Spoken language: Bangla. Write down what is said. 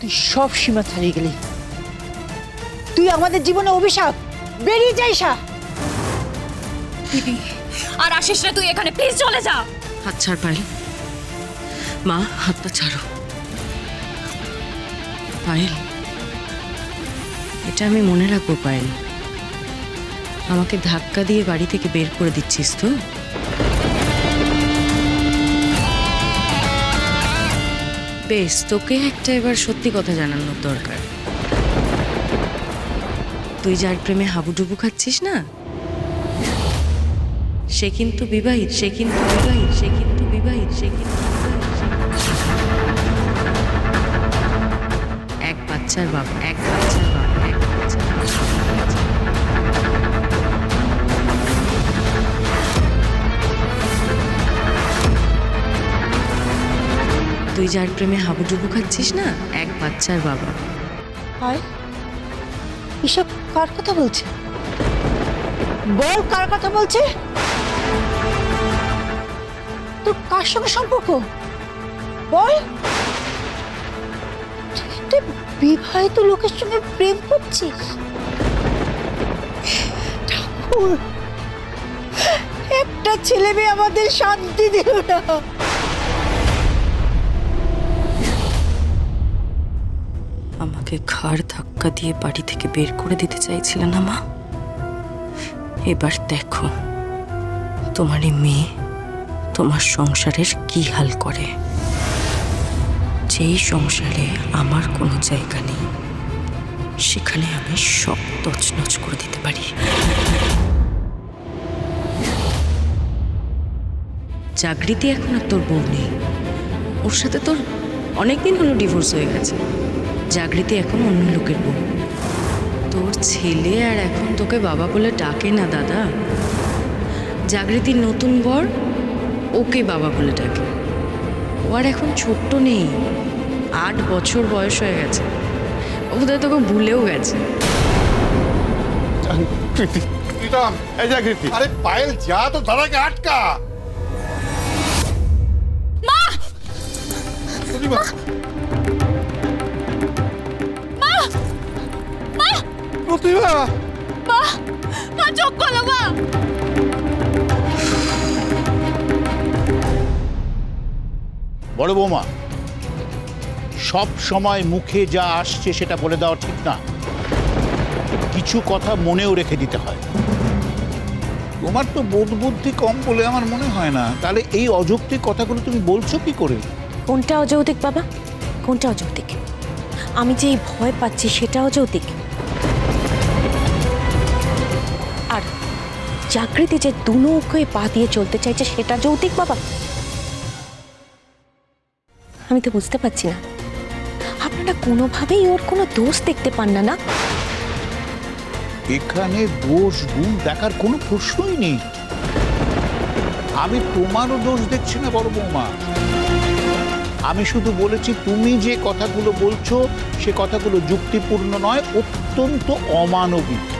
তুই সব সীমা ছাড়িয়ে গেলি। তুই আমাদের জীবনে অভিশাপ। বেরিয়ে যাই সা দিদি আর আসিস না তুই এখানে প্লিজ চলে যা। হাত ছাড় পায়েল। মা হাতটা ছাড়ো। পায়েল এটা আমি মনে রাখব পায়েল। আমাকে ধাক্কা দিয়ে বাড়ি থেকে বের করে দিচ্ছিস তো? বেশ, তোকে একটা এবার সত্যি কথা জানানোর দরকার। তুই যার প্রেমে হাবুডুবু খাচ্ছিস না? সে কিন্তু বিবাহিত, সে কিন্তু বিবাহিত, সে কিন্তু বিবাহিত, সে কিন্তু এক বাচ্চার বাবা এক বাচ্চার বাবা এক বাচ্চার বাবা। তুই যার প্রেমে হাবুডুবু খাচ্ছিস না? এক বাচ্চার বাবা। হয়? এসব কার কথা বলছে? বল কার কথা বলছে? তোর কার সঙ্গে সম্পর্ক? বল। তুই বিবাহিত লোকের সঙ্গে প্রেম করছিস? ঠাকুর, একটা ছেলে মেয়ে আমাদের শান্তি দিল না। আমাকে ঘাড় ধাক্কা দিয়ে বাড়ি থেকে বের করে দিতে চাইছিলে না, মা? এবার দেখো, তোমার এই মেয়ে তোমার সংসারের কি হাল করে। যেই সংসারে আমার কোনো জায়গা নেই, সেখানে আমি সব তছনছ করে দিতে পারি। জাগৃতি এখন আর তোর বউ নেই। ওর সাথে তোর অনেকদিন হলো ডিভোর্স হয়ে গেছে। জাগৃতি এখন অন্য লোকের বউ। তোর ছেলে আর এখন তোকে বাবা বলে ডাকে না দাদা। জাগৃতির নতুন বর ওকে বাবা বলে ডাকে। ও আর এখন ছোট্ট নেই আট বছর বয়স হয়ে গেছে। ও বোধহয় তোকে ভুলেও গেছে। এই আরে পায়েল যা তো দাদাকে আটকা। মা! প্রতিভা! মা চোখ খোলো মা! বড় বৌমা সব সময় মুখে যা আসছে সেটা বলে দেওয়া ঠিক না। কিছু কথা মনেও রেখে দিতে হয়। তোমার তো বোধ বুদ্ধি কম বলে আমার মনে হয় না। তাহলে এই অযৌক্তিক কথাগুলো তুমি বলছো কি করে? কোনটা অযৌক্তিক বাবা? কোনটা অযৌক্তিক? আমি যে এই ভয় পাচ্ছি সেটা অযৌক্তিক। আর জাগৃতি যে দুনৌকোয় পা দিয়ে চলতে চাইছে সেটা যৌতিক বাবা। আমি তো বুঝতে পারছি না। আপনারা কোনোভাবেই ওর কোনো দোষ দেখতে পান না না? এখানে দোষ, গুণ দেখার কোনো প্রশ্নই নেই। আমি তোমারও দোষ দেখছি না, বড় বৌমা। আমি শুধু বলেছি, তুমি যে কথাগুলো বলছো, সে কথাগুলো যুক্তিপূর্ণ নয়, অত্যন্ত অমানবিক।